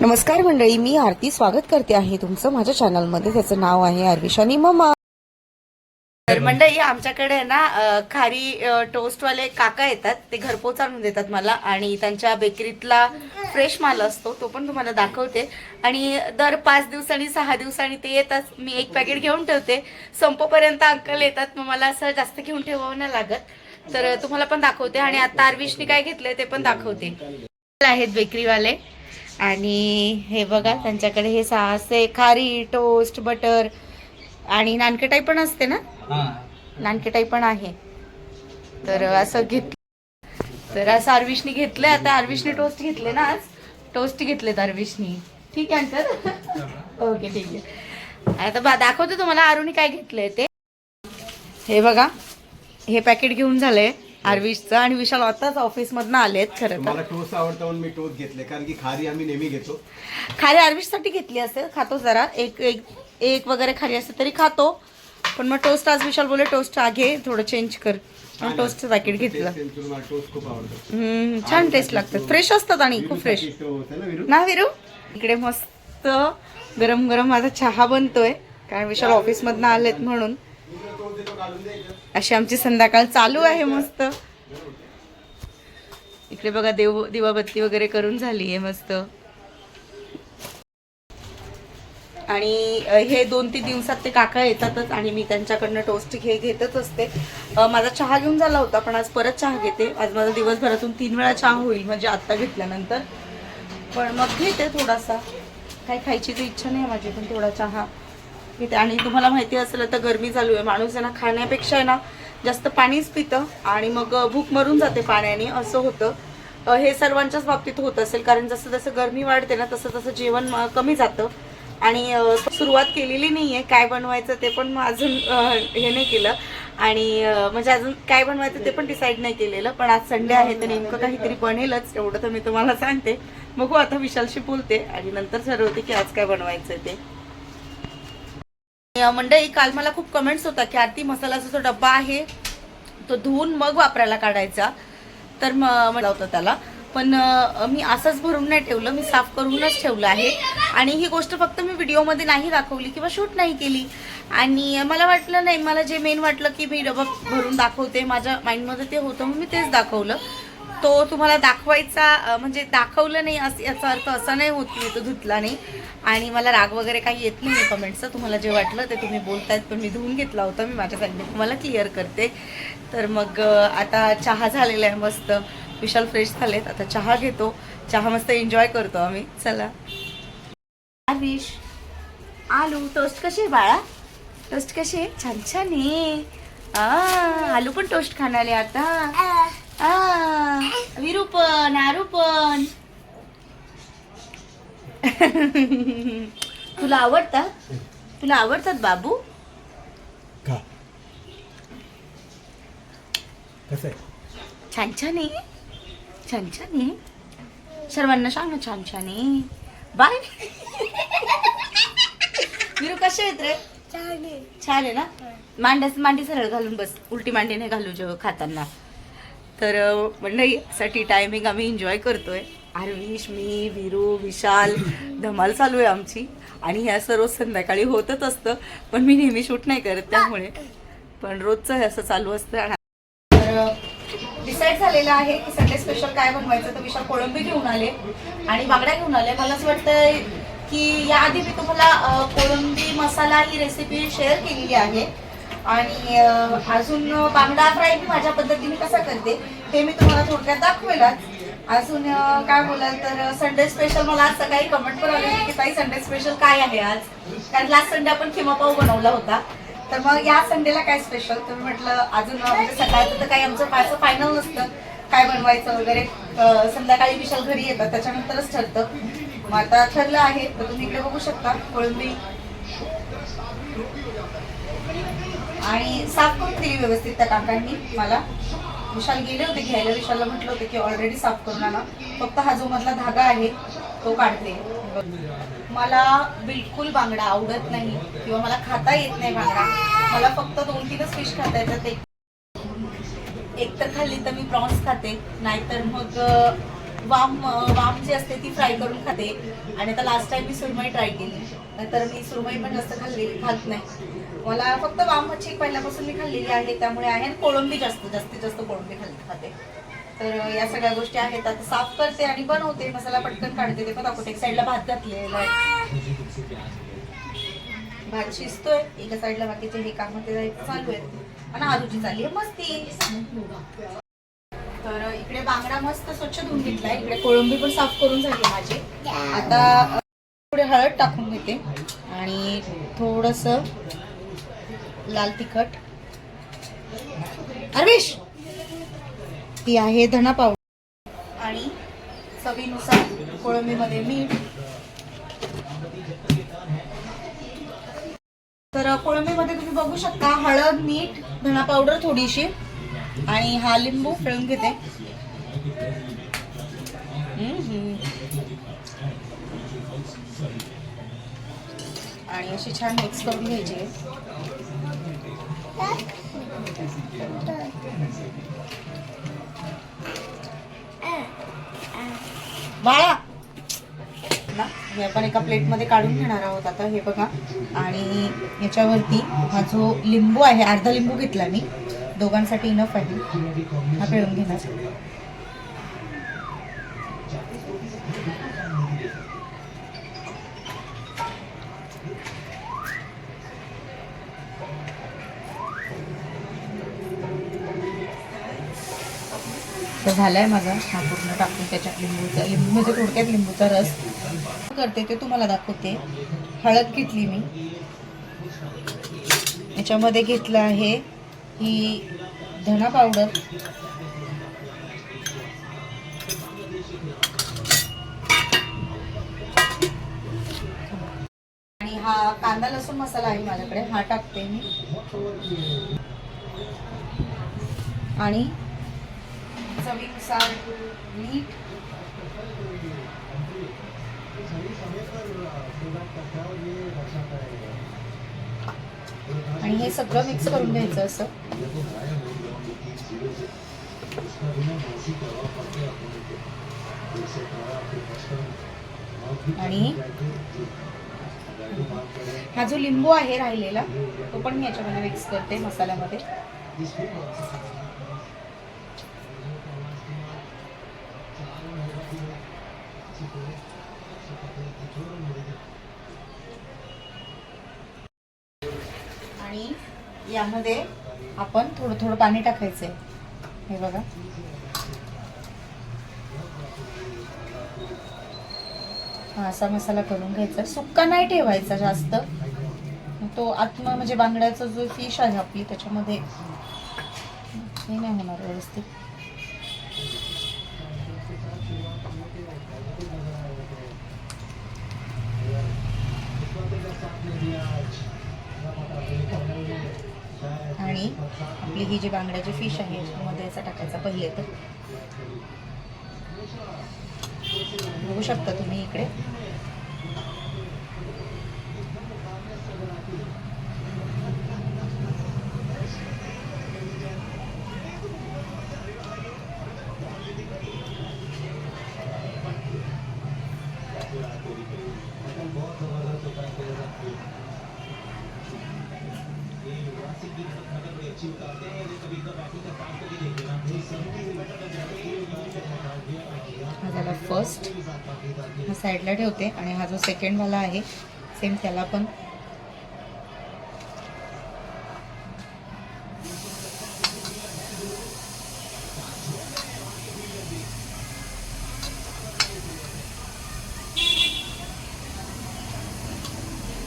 नमस्कार मंडळी मी आरती स्वागत करते आहे तुमचं माझ्या चॅनलमध्ये त्याचं नाव आहे अरविशानी ममा. तर मंडळी आमच्याकडे आहे ना खारी टोस्टवाले काका येतात. ते घरपोच आणून देतात मला आणि त्यांच्या बेकरीतला फ्रेश माल असतो तो पण तुम्हाला दाखवते. आणि दर पाच दिवसांनी सहा दिवसांनी ते येतात. मी एक पॅकेट घेऊन ठेवते. संपोपर्यंत अंकल येतात मग मला असं जास्त घेऊन ठेवावं नाही लागत. तर तुम्हाला पण दाखवते. आणि आता आरविशनी काय घेतलंय ते पण दाखवते. आहेत बेकरीवाले. आणि हे बघा त्यांच्याकडे हे सहा असे खारी टोस्ट बटर आणि नानकटाई पण असते ना? नानकटाई पण आहे. तर असं घेत तर असं आरविशनी घेतलंय आता आरविशनी टोस्ट घेतले ना आज? टोस्ट घेतलेत आरविशनी ठीक आहे अंकल ओके ठीक आहे. आता बा दाखवते तुम्हाला आरुनी काय घेतलंय ते. हे बघा हे पॅकेट घेऊन झालंय. आरविशचं आणि विशाल आताच ऑफिसमधनं आलेत खरं तर. मला टोस्ट आवडतं म्हणून मी टोस्ट घेतले कारण की खारी आम्ही नेहमी घेतो. खारी आरविशसाठी घेतली असेल खातो जरा. एक एक एक वगैरे खाली असते तरी खातो. पण मग टोस्ट आज विशाल बोले टोस्ट घे थोडं चेंज कर. मग टोस्टचं पॅकेट घेतलं. टेस्ट केलं तर मला टोस्ट खूप आवडतो. हम्म, छान टेस्ट लागतात. फ्रेश असतात आणि खूप फ्रेश ना विरू? ना विरू? इकडे मस्त गरम गरम माझा चहा बनतोय. कारण विशाल ऑफिसमधनं आलेत म्हणून. अशी आमची संध्याकाळ चालू आहे मस्त. इकडे बघा देव दिवाबत्ती वगैरे करून झाली आहे मस्त. आणि हे दोन तीन दिवसात ते काका येतातच आणि मी त्यांच्याकडनं टोस्ट घे घेतच असते. माझा चहा घेऊन झाला होता पण आज परत चहा घेते. आज माझा दिवसभरातून तीन वेळा चहा होईल म्हणजे आत्ता घेतल्यानंतर. पण मग घेते थोडासा. काही खायची तर इच्छा नाही माझी पण थोडा चहा इथे आणि तुम्हाला माहिती असेल तर गरमी चालू आहे. माणूस यांना खाण्यापेक्षा आहे ना जास्त पाणीच पितं. आणि मग भूक मरून जाते पाण्याने असं होतं. हे सर्वांच्याच बाबतीत होत असेल. कारण जसं जसं गरमी वाढते ना तसं तसं जेवण कमी जातं. आणि सुरुवात केलेली नाही आहे काय बनवायचं ते पण अजून हे नाही केलं. आणि म्हणजे अजून काय बनवायचं ते पण डिसाईड नाही केलेलं. पण आज संडे आहे तर नेमकं काहीतरी बनेलच. एवढं तर मी तुम्हाला सांगते. बघू आता विशालशी बोलते. आणि नंतर ठरवते की आज काय बनवायचं ते. मंडळी काल मला खूप कमेंट्स होता की आरती मसालाचा जो डब्बा आहे तो धुवून मग वापरायला काढायचा. तर म मला होतं त्याला. पण मी असंच भरून नाही ठेवलं मी साफ करूनच ठेवलं आहे. आणि ही गोष्ट फक्त मी व्हिडिओमध्ये नाही दाखवली किंवा शूट नाही केली. आणि मला वाटलं नाही मला जे मेन वाटलं की मी डबा भरून दाखवते माझ्या माइंडमध्ये ते होतं मग मी तेच दाखवलं. तो तुम्हाला दाखवायचा म्हणजे दाखवलं नाही असं याचा अर्थ असा नाही होत की तो धुतला नाही. आणि मला राग वगैरे काही येत नाही कमेंटचं तुम्हाला जे वाटलं ते तुम्ही बोलतायत पण मी धुवून घेतला होता. मी माझ्यासाठी तुम्हाला क्लिअर करते. तर मग आता चहा झालेला आहे मस्त. विशाल फ्रेश झालेत. आता चहा घेतो. चहा मस्त एन्जॉय करतो आम्ही. चला. विश आलू. टोस्ट कसे बाळा? टोस्ट कसे छान छान आहे. आ, आलू पण टोस्ट खाणार आहे आता आ, विरू पण आरू पण तुला आवडतात? तुला आवडतात बाबू? का? कसं आहे? छान छान आहे. छान छान आहे. सर्वांना सांग ना छान छान आहे. बाय. विरू कसे आहेत रे? छान आहे. ना? मांड्यास मांडी सरळ घालून बस. उलटी मांडी नाही घालू जेव्हा खाताना. तर अं, साठी टायमिंग आम्ही एन्जॉय करतोय. आरविश मी विरू विशाल धमाल चालू आहे आमची. आणि ह्या सर्व संध्याकाळी होतच असतं. पण मी नेहमी शूट नाही करत त्यामुळे. पण रोजचं हे असं चालू असतं. तर डिसाईड झालेलं आहे की संडे स्पेशल काय बनवायचं तर विशाल कोळंबी घेऊन आले. आणि बांगड्या घेऊन आले. मला असं वाटतं की याआधी मी तुम्हाला कोळंबी मसाला ही रेसिपी शेअर केलेली आहे. आणि अजून बांगडा फ्राय मी माझ्या पद्धतीने कसा करते हे मी तुम्हाला थोडक्यात दाखवेलच. अजून काय बोलाल तर संडे स्पेशल मला आज सकाळी कमेंट पण आले की ताई संडे स्पेशल काय आहे आज? कारण लास्ट संडे आपण खिमापाव बनवला होता. तर मग या संडेला काय स्पेशल तुम्ही म्हटलं अजून म्हणजे सकाळचं तर काही आमचं फारसं फायनल नसतं. काय बनवायचं वगैरे? संध्याकाळी विशाल घरी येतात त्याच्यानंतरच ठरतं. मग आता ठरलं आहे तर तुम्ही इकडे बघू शकता कोळंबी. आणि साफ करून दिली व्यवस्थित त्या काकांनी मला. विशाल गेले होते घ्यायला. विशालला म्हटलं होतं की ऑलरेडी साफ करून आणा. फक्त हा जो मधला धागा आहे तो काढते. मला बिलकुल बांगडा आवडत नाही किंवा मला खाता येत नाही बांगडा. मला फक्त दोन तीनच फिश खाता येतात. एक एक तर खाल्ली तर मी प्रॉन्स खाते. नाहीतर मग वाम वाम जी असते ती फ्राय करून खाते. आणि आता लास्ट टाइम मी सुरमई ट्राय केली. नाहीतर मी सुरमई पण जास्त खाल्ली खात नाही. मला फक्त वामची मच्छी पहिल्यापासून मी खाल्लेली आहे त्यामुळे आहे कोळंबी जास्त जास्तीत जास्त कोळंबी खाल्ली खाते. तर या सगळ्या गोष्टी आहेत आता साफ करते आणि बनवते मसाला पटकन काढते ते पण आपण एक साईडला भात घातलेला आहे. भात शिजतोय एका साईडला बाकीचे हे काम ते चालू आहेत. आणि आलूची चालली आहे मस्ती. तर इकडे बांगडा मस्त स्वच्छ धुवून घेतलाय. इकडे कोळंबी पण साफ करून झाली माझी. आता अ, थोडी हळद टाकून घेते. आणि थोडस लाल तिखट. अरविश ती आहे धना पावडर आणि चवीनुसार कोळंबीमध्ये मीठ. तर कोळंबीमध्ये तुम्ही बघू शकता हळद मीठ धना पावडर थोडीशी. आणि हा लिंबू फिळून घेते. आणि अशी छान मिक्स करून घ्यायची. बाळा ना हे आपण एका प्लेटमध्ये काढून घेणार आहोत आता हे बघा. आणि याच्यावरती हा जो लिंबू आहे अर्धा लिंबू घेतला मी. दोघांसाठी इनफ आहे. हा पिळून घेणार. तर झालाय माझा. हा पूर्ण टाकून त्याच्यात लिंबूचा लिंबू म्हणजे थोडक्यात लिंबूचा रस. करते ते तुम्हाला दाखवते. हळद घेतली मी. याच्यामध्ये घेतलं आहे ही धना पावडर. आणि हा कांदा लसूण मसाला आहे माझ्याकडे. हा टाकते मी. आणि चवीनुसार मीठ. आणि हे सगळं मिक्स करून घ्यायचं असं. आणि हा जो लिंबू आहे राहिलेला तो पण मी याच्यामध्ये मिक्स करते मसाल्यामध्ये आणि यामध्ये आपण थोडं थोडं पाणी टाकायचं आहे हे बघा. हा असा मसाला करून घ्यायचा. सुक्का नाही ठेवायचा जास्त. तो आत्मा म्हणजे बांगड्याचा जो फिश आहे आपली त्याच्यामध्ये हे नाही होणार व्यवस्थित. आणि आपली ही जी बांगड्याची फिश आहे याच्यामध्ये याचा टाकायचा पहिले तर. बघू शकता तुम्ही इकडे. हा झाला फर्स्ट हा साईडला ठेवते आणि हा जो सेकंड वाला आहे सेम त्याला पण.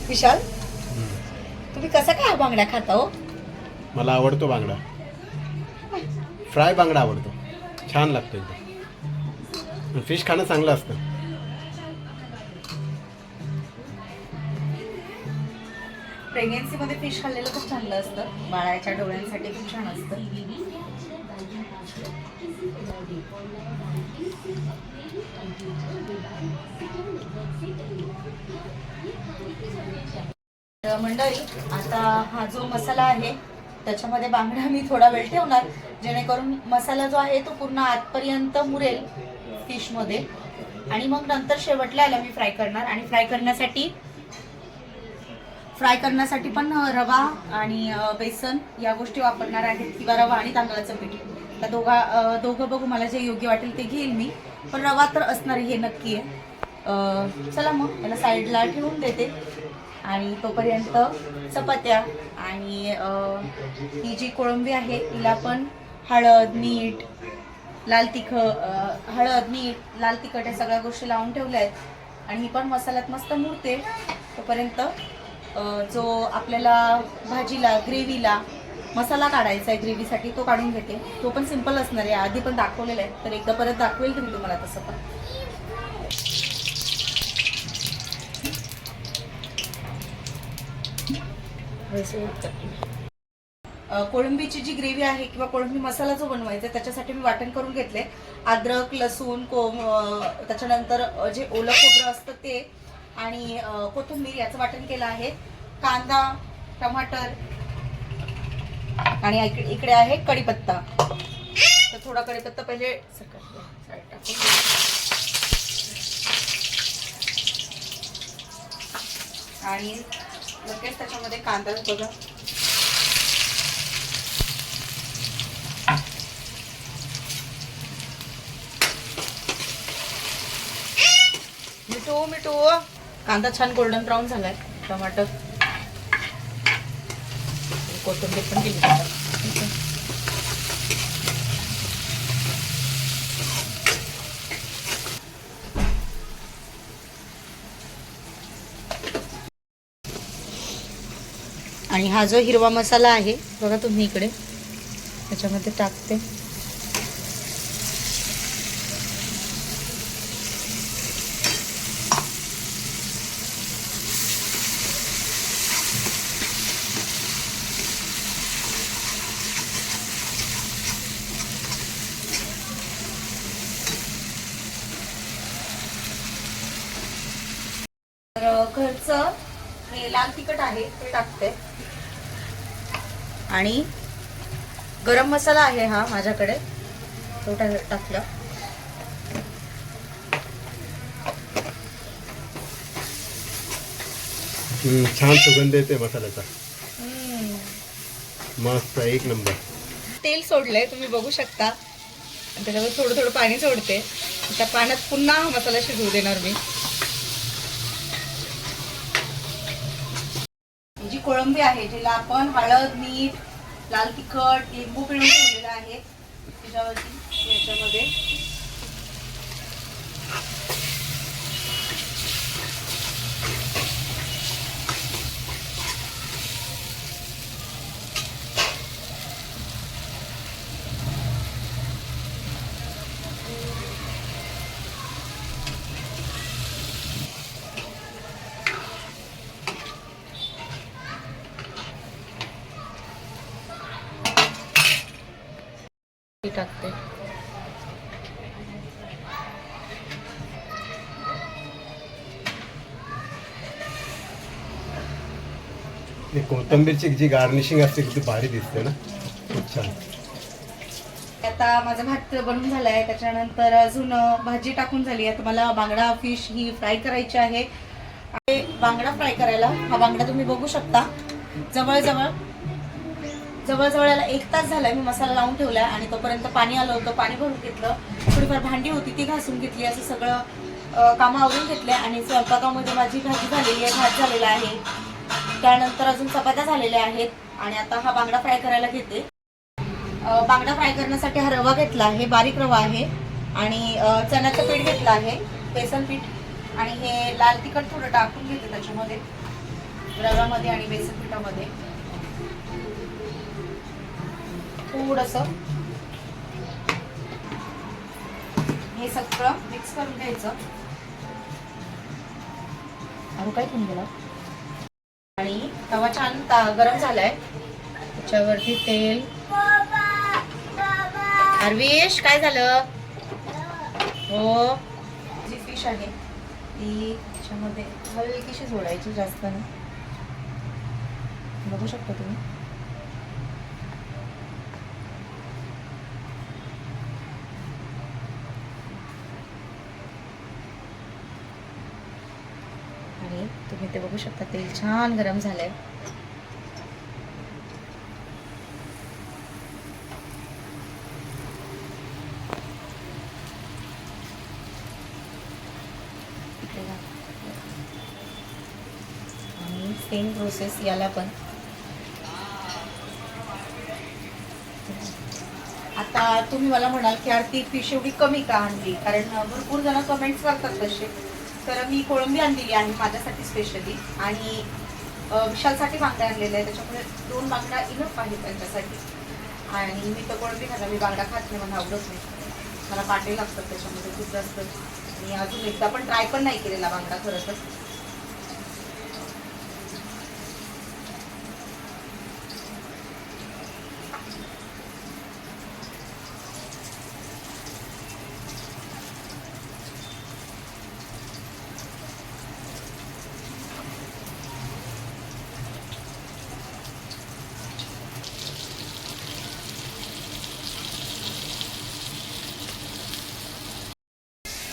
विशाल तुम्ही कसा काय बांगड्या खाता हो? मला आवडतो बांगडा. फ्राय बांगडा आवडतो. छान लागतो एकदम. फिश खाणं चांगलं असतं. प्रेग्नेन्सीमध्ये फिश खाल्लेलं खूप चांगलं असतं. बाळाच्या डोळ्यांसाठी खूप छान असतं. मंडळी आता हा जो मसाला आहे त्याच्यामध्ये बांगडा मी थोडा वेळ ठेवणार. जेणेकरून मसाला जो आहे तो पूर्ण आतपर्यंत मुरेल फिशमध्ये. आणि मग नंतर शेवटला याला मी फ्राय करणार. आणि फ्राय करण्यासाठी फ्राय करण्यासाठी पण रवा आणि बेसन या गोष्टी वापरणार आहेत किंवा रवा आणि तांदळाचं पीठ. त्या दोघा दोघं बघू मला जे योग्य वाटेल ते घेईल मी. पण रवा तर असणार हे नक्की आहे. चला मग याला साईडला ठेवून देते. आणि तोपर्यंत चपात्या आणि ही जी कोळंबी आहे तिला पण हळद मीठ लाल तिख हळद मीठ लाल तिखट या सगळ्या गोष्टी लावून ठेवल्या आहेत. आणि ही पण मसाल्यात मस्त मुरते. तोपर्यंत जो आपल्याला भाजीला ग्रेव्हीला मसाला काढायचा आहे ग्रेव्हीसाठी तो काढून घेते. तो पण सिंपल असणार आहे. आधी पण दाखवलेला आहे. तर एकदा परत दाखवेल तुम्ही तुम्हाला तसं पण. कोळंबीची जी ग्रेव्ही आहे किंवा कोळंबी मसाला जो बनवायचा त्याच्यासाठी मी वाटण करून घेतले. अद्रक लसूण कोम त्याच्यानंतर जे ओलं खोबरं असतं ते आणि कोथिंबीर याचं वाटण केलं आहे. कांदा टमाटर आणि इकडे इकडे आहे कढीपत्ता. तर थोडा कढीपत्ता पहिले आणि लगेच त्याच्यामध्ये कांदा बघा. मिठू मिठू. कांदा छान गोल्डन ब्राऊन झालाय टमाटर. कोथिंबीर पण केली. आणि हा जो हिरवा मसाला आहे बघा तुम्ही इकडे. त्याच्यामध्ये टाकते. तर घरचं लाल तिखट आहे ते टाकते. आणि गरम मसाला आहे हा माझ्याकडे. तो टाकला. छान सुगंध येते मसाल्याचा. मस्त एक नंबर. तेल सोडलंय तुम्ही बघू शकता. त्याच्यावर थोडं थोडं पाणी सोडते. त्या पाण्यात पुन्हा हा मसाला शिजवू देणार मी ही जी कोळंबी आहे जिला आपण हळद मीठ लाल तिखट लिंबू पिळून ठेवलेलं आहे. त्याच्यावरती याच्यामध्ये हे टाकते ही कोथंबीरची जी गार्निशिंग असते किती भारी दिसते ना. खूप छान. आता माझा भात बनून झालाय. त्याच्यानंतर अजून भाजी टाकून झाली आहे. मला बांगडा फिश ही फ्राय करायची आहे. आणि बांगडा फ्राय करायला हा बांगडा तुम्ही बघू शकता. जवळजवळ जवळजवळ याला एक तास झालाय. मी मसाला लावून ठेवलाय आणि तोपर्यंत पाणी आलं होतं पाणी भरून घेतलं. थोडीफार भांडी होती ती घासून घेतली. असं सगळं कामं आवरून घेतले. आणि स्वयंपाकामध्ये माझी भाजी झालेली आहे भात झालेला आहे. त्यानंतर अजून चपात्या झालेल्या आहेत. आणि आता हा बांगडा फ्राय करायला घेते. बांगडा फ्राय करण्यासाठी हा रवा घेतला आहे बारीक रवा आहे. आणि चण्याचं पीठ घेतलं आहे बेसन पीठ. आणि हे लाल तिखट थोडं टाकून घेते त्याच्यामध्ये रव्यामध्ये आणि बेसन पिठामध्ये. थोडस. हे सगळं मिक्स करून घ्यायचं. अरे काय करून गेला? तवा छान ता- गरम झालाय. त्याच्यावरती तेल. अरविश काय झालं? हो. जी फिश आहे ती त्याच्यामध्ये हलकीशी सोडायची जास्त नाही. बघू शकता तुम्ही. आहे. तुम्ही ते बघू शकता तेल छान गरम झालंय. आणि सेम प्रोसेस याला पण. आता तुम्ही मला म्हणाल की आरती फिश एवढी कमी का आणली? कारण भरपूर जण कमेंट्स करतात तसे. तर मी कोळंबी आणलेली आहे माझ्यासाठी स्पेशली आणि विशालसाठी बांगडा आणलेला आहे. त्याच्यामुळे दोन बांगडा इनफ आहे त्यांच्यासाठी. आणि मी तर कोळंबी खाणार. मी बांगडा खात नाही. मला आवडत नाही. मला पाटे लागतात त्याच्यामध्ये. खूप जास्त. आणि अजून एकदा पण ट्राय पण नाही केलेला बांगडा खरं तर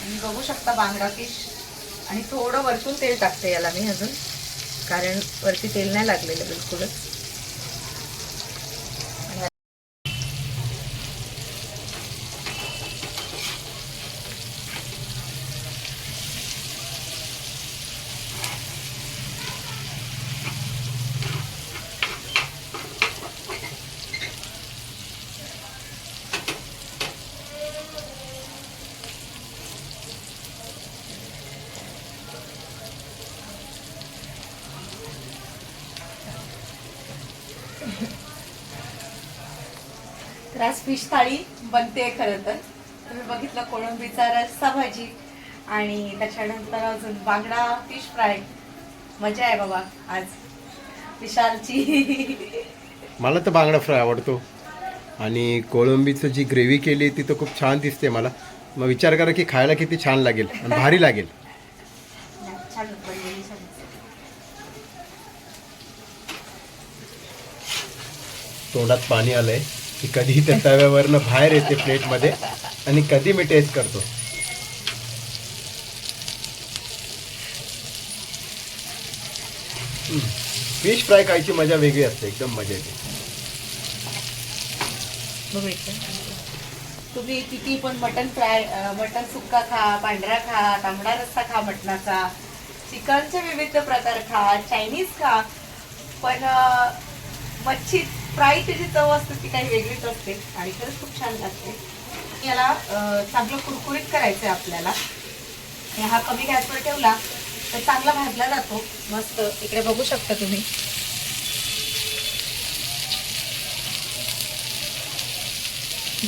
तुम्ही बघू शकता बांगडा फिश आणि थोडं वरतून तेल टाकते याला मी अजून. कारण वरती तेल नाही लागलेलं बिलकुलच. फिश थाळी बनते खरं तर. तुम्ही बघितलं कोळंबीचा रस्सा भाजी आणि त्याच्यानंतर अजून बांगडा फिश फ्राय. मजा आहे बाबा आज. विशालची. मला तर बांगडा फ्राय आवडतो. आणि कोळंबीचं जी ग्रेव्ही केली ती तर खूप छान दिसते मला. मग विचार करा की खायला किती छान लागेल आणि भारी लागेल. तोंडात पाणी आलंय. की कधी त्या तव्यावरनं बाहेर येते प्लेटमध्ये आणि कधी मी टेस्ट करतो. फिश फ्राय खायची मजा वेगळी असते एकदम मजा येते. तुम्ही किती पण मटन फ्राय मटन सुक्का खा पांढरा खा तांबडा रस्सा खा मटणाचा चिकनचे विविध प्रकार खा चायनीज खा. पण मच्छी फ्राई जी चव असते ती काही वेगळीच असते. आणि खरंच खूप छान लागते. याला चांगलं कुरकुरीत करायचं आहे आपल्याला. हा कमी गॅसवर ठेवला तर चांगला भाजला जातो. मस्त इकडे बघू शकता तुम्ही.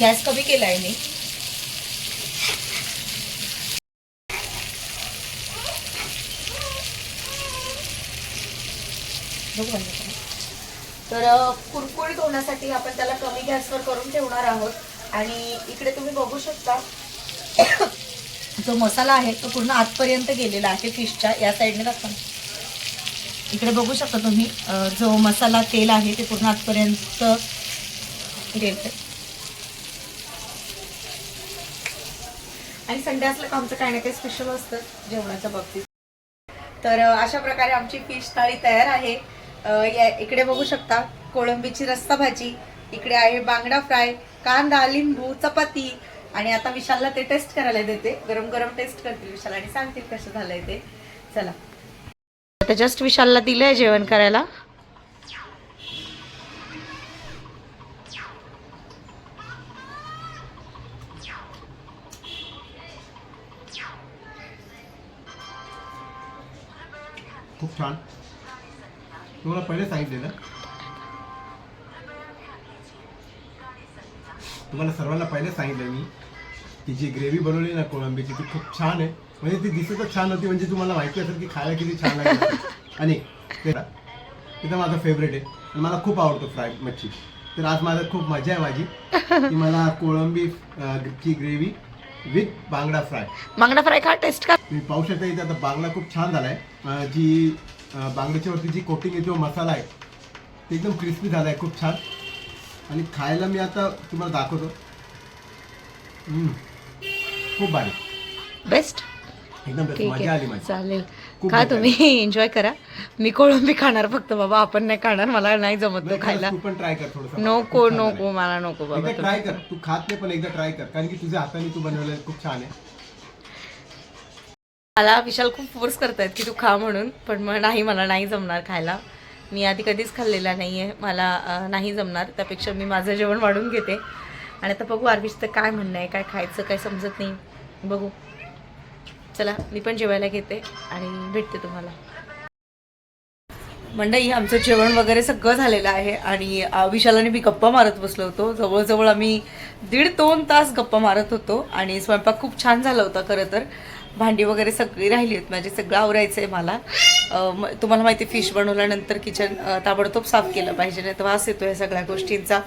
गॅस कमी केला आहे मी. बघू तर कुरकुरीत होण्यासाठी आपण त्याला कमी गॅसवर करून ठेवणार आहोत. आणि इकडे तुम्ही बघू शकता जो मसाला आहे तो पूर्ण आतपर्यंत गेलेला आहे फिशच्या या साईडने दाखवा. इकडे बघू शकता तुम्ही जो मसाला तेल आहे ते पूर्ण आतपर्यंत गेलं आणि संडे असलं का आमचं काही ना काही स्पेशल असतं जेवणाच्या बाबतीत. तर अशा प्रकारे आमची फिश थाळी तयार आहे. या इकडे बघू शकता कोळंबीची रस्सा भाजी इकडे आहे बांगडा फ्राय कांदा लिंबू चपाती आणि आता विशालला ते टेस्ट करायला देते. गरम गरम टेस्ट करतील विशाल आणि सांगतील कसं झालंय ते. चला. आता जस्ट विशालला दिलंय जेवण करायला. खूप छान. तुम्हाला पहिले सांगितलेलं. तुम्हाला सर्वांना पहिले सांगितलं मी की जी ग्रेव्ही बनवली ना कोळंबीची ती खूप छान आहे. म्हणजे ती दिसतच छान होती म्हणजे तुम्हाला माहिती असेल की खायला किती छान लागेल आणि ते ते तर माझं फेवरेट आहे. आणि मला खूप आवडतो फ्राय मच्छी. तर आज माझं खूप मजा आहे माझी की मला कोळंबी ची ग्रेव्ही विथ बांगडा फ्राय. बांगडा फ्राय खा टेस्ट का तुम्ही पाहू शकता इथे आता बांगडा खूप छान झालाय. जी बांगड्याच्या वरती जी कोटिंग आहे जो मसाला आहे ते एकदम क्रिस्पी झाला आहे खूप छान. आणि खायला मी आता तुम्हाला दाखवतो. खूप भारी. बेस्ट एकदम मजा आली माझी. चालेल. खा तुम्ही. एन्जॉय करा. मी कोळंबी खाणार फक्त बाबा. आपण नाही खाणार. मला नाही जमत तो खायला. तू पण ट्राय कर नको नको. मला नको बाबा. ट्राय कर. तू खात नाही पण एकदा ट्राय कर. कारण की तुझ्या हाताने तू बनवलेलं खूप छान आहे. मला विशाल खूप फोर्स करतायत की तू खा म्हणून पण मग नाही मला नाही जमणार खायला. मी आधी कधीच खाल्लेला नाही आहे मला नाही जमणार. त्यापेक्षा मी माझं जेवण वाढून घेते. आणि आता बघू आरवीच तर काय म्हणणं आहे काय खायचं काय समजत नाही. बघू. चला मी पण जेवायला घेते आणि भेटते तुम्हाला. मंडई आमचं जेवण वगैरे सगळं झालेलं आहे आणि विशालाने मी गप्पा मारत बसलो होतो. जवळजवळ आम्ही दीड दोन तास गप्पा मारत होतो आणि स्वयंपाक खूप छान झाला होता खरं तर. भांडी वगैरे सगळी राहिली आहेत. माझे सगळं आवरायचं आहे मला. तुम्हाला माहिती फिश बनवल्यानंतर किचन ताबडतोब साफ केलं पाहिजे नाही तर वास येतो या सगळ्या गोष्टींचा.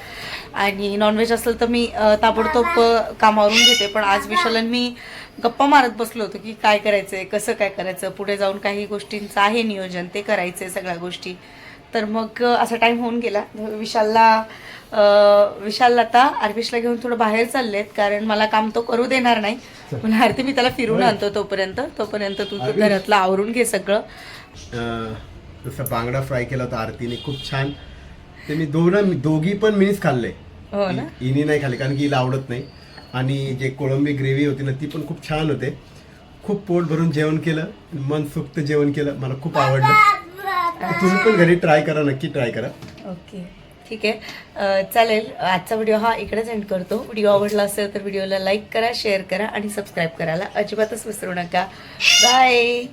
आणि नॉनव्हेज असेल तर मी ताबडतोब कामावरून घेते. पण आज विशालन मी गप्पा मारत बसलो होतो की काय करायचं आहे कसं काय करायचं? पुढे जाऊन काही गोष्टींचं आहे नियोजन ते करायचं आहे सगळ्या गोष्टी. तर मग असा टाईम होऊन गेला. विशालला अं, विशालला आता आरविशला घेऊन थोडं बाहेर चाललेत कारण मला काम तो करू देणार नाही. पण आरती मी त्याला फिरून आणतो तोपर्यंत. तोपर्यंत तू. घरातलं आवरून घे सगळं. जसं बांगडा फ्राय केला होता आरतीने. खूप छान. ते मी दोन दोघी पण मीच खाल्ले. हो ना? हिने नाही खाल्ले कारण की हिला आवडत नाही. आणि जे कोळंबी ग्रेव्ही होती ना ती पण खूप छान होते. खूप पोट भरून जेवण केलं. मनसुक्त जेवण केलं. मला खूप आवडलं. तुम्ही पण घरी ट्राय करा नक्की ट्राय करा. ओके. ठीक आहे. चालेल. आजचा व्हिडिओ हा इकडेच एंड करतो. व्हिडिओ आवडला असेल तर व्हिडिओला लाईक करा शेअर करा आणि सबस्क्राईब करायला अजिबातच विसरू नका. बाय